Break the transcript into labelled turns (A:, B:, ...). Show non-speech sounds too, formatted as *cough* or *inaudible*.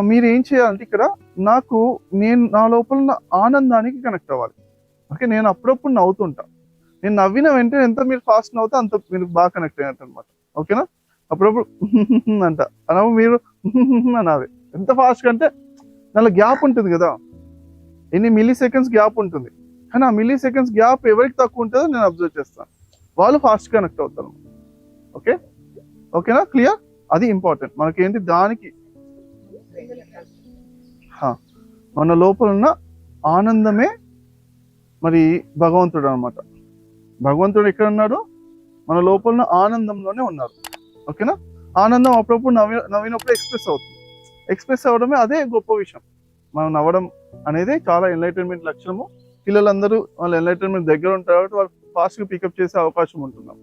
A: మీరు ఏం చేయాలంటే ఇక్కడ నాకు నేను నా లోపల ఉన్న ఆనందానికి కనెక్ట్ అవ్వాలి. ఓకే నేను అప్పుడప్పుడు నవ్వుతుంటా. నేను నవ్విన వెంటనే ఎంత మీరు ఫాస్ట్ నవ్వుతా అంత మీరు బాగా కనెక్ట్ అయినట్టు అనమాట ఓకేనా? అప్పుడప్పుడు *laughs* అంట. అనవు మీరు *laughs* అనాలి. ఎంత ఫాస్ట్ అంటే దానిలో గ్యాప్ ఉంటుంది కదా. ఎన్ని మిల్లీ సెకండ్స్ గ్యాప్ ఉంటుంది. కానీ ఆ మిల్లీ సెకండ్స్ గ్యాప్ ఎవరికి తక్కువ ఉంటుందో నేను అబ్జర్వ్ చేస్తాను వాళ్ళు ఫాస్ట్ కనెక్ట్ అవుతారు. ఓకే? ఓకేనా? క్లియర్ అది ఇంపార్టెంట్ మనకేంటి? దానికి మన లోపల ఉన్న ఆనందమే మరి భగవంతుడు అన్నమాట భగవంతుడు ఎక్కడ ఉన్నాడు మన లోపల ఉన్న ఆనందంలోనే ఉన్నారు. ఓకేనా? ఆనందం అప్పుడప్పుడు నవ్వి నవ్వినప్పుడు ఎక్స్ప్రెస్ అవుతుంది. ఎక్స్ప్రెస్ అవ్వడమే అదే గొప్ప విషయం. మనం నవ్వడం అనేది చాలా ఎంటర్టైన్మెంట్ లక్షణము. పిల్లలందరూ వాళ్ళ ఎంటర్టైన్మెంట్ దగ్గర ఉంటారు కాబట్టి వాళ్ళు ఫాస్ట్గా పికప్ చేసే అవకాశం ఉంటున్నాం.